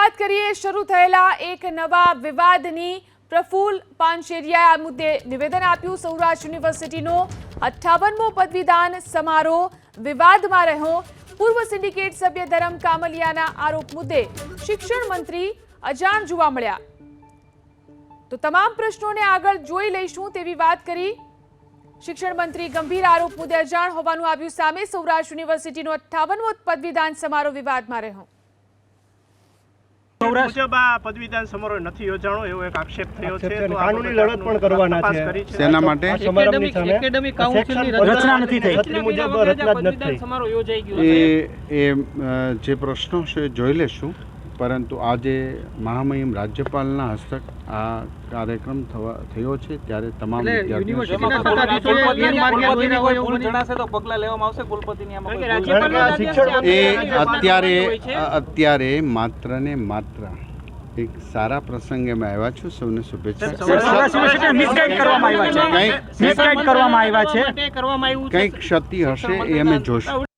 વાત કરીએ, શરૂ થયેલા એક નવા વિવાદની પ્રફુલ પાનશેરિયાએ આ મુદ્દે નિવેદન આપ્યું. સૌરાષ્ટ્ર યુનિવર્સિટીનો અઠ્ઠાવનમો પદવીદાન સમારોહ વિવાદમાં રહ્યો. પૂર્વ સિન્ડિકેટ સભ્ય ધરમ કામલિયાના આરોપ મુદ્દે શિક્ષણ મંત્રી અજાણ જોવા મળ્યા. તો તમામ પ્રશ્નોને આગળ જોઈ લઈશું તેવી વાત કરી શિક્ષણ મંત્રી ગંભીર આરોપ મુદ્દે અજાણ હોવાનું આવ્યું સામે. સૌરાષ્ટ્ર યુનિવર્સિટીનો અઠ્ઠાવનમો પદવીદાન સમારોહ વિવાદમાં રહ્યો. મુજબ આ પદવીદાન સમારોહ નથી યોજાણો એવો એક આક્ષેપ થયો છે. તો કાનૂની લડત પણ કરવાના છે. કરી માટે? આ એકેડેમિક કાઉન્સિલની રચના નથી થઈ. છત્રી મુજબ રચના જ નથી. સમારોહ યોજાઈ ગયો એ એ જે પ્રશ્નો છે એ જોઈ લેશું. પરંતુ આજે મહામહિમ રાજ્યપાલના હસ્તક આ કાર્યક્રમ થવા થયો છે ત્યારે તમામ વિદ્યાર્થીઓ એ અત્યારે અત્યારે માત્ર ને માત્ર એક સારા પ્રસંગે મેં આવ્યા છું. સૌને શુભેચ્છા. સૌરાષ્ટ્ર યુનિવર્સિટીને misguide કરવામાં આવ્યા છે. કંઈક misguide કરવામાં આવ્યા છે. કરવામાં આવ્યું કંઈક ક્ષતિ હશે એ અમે જોશું.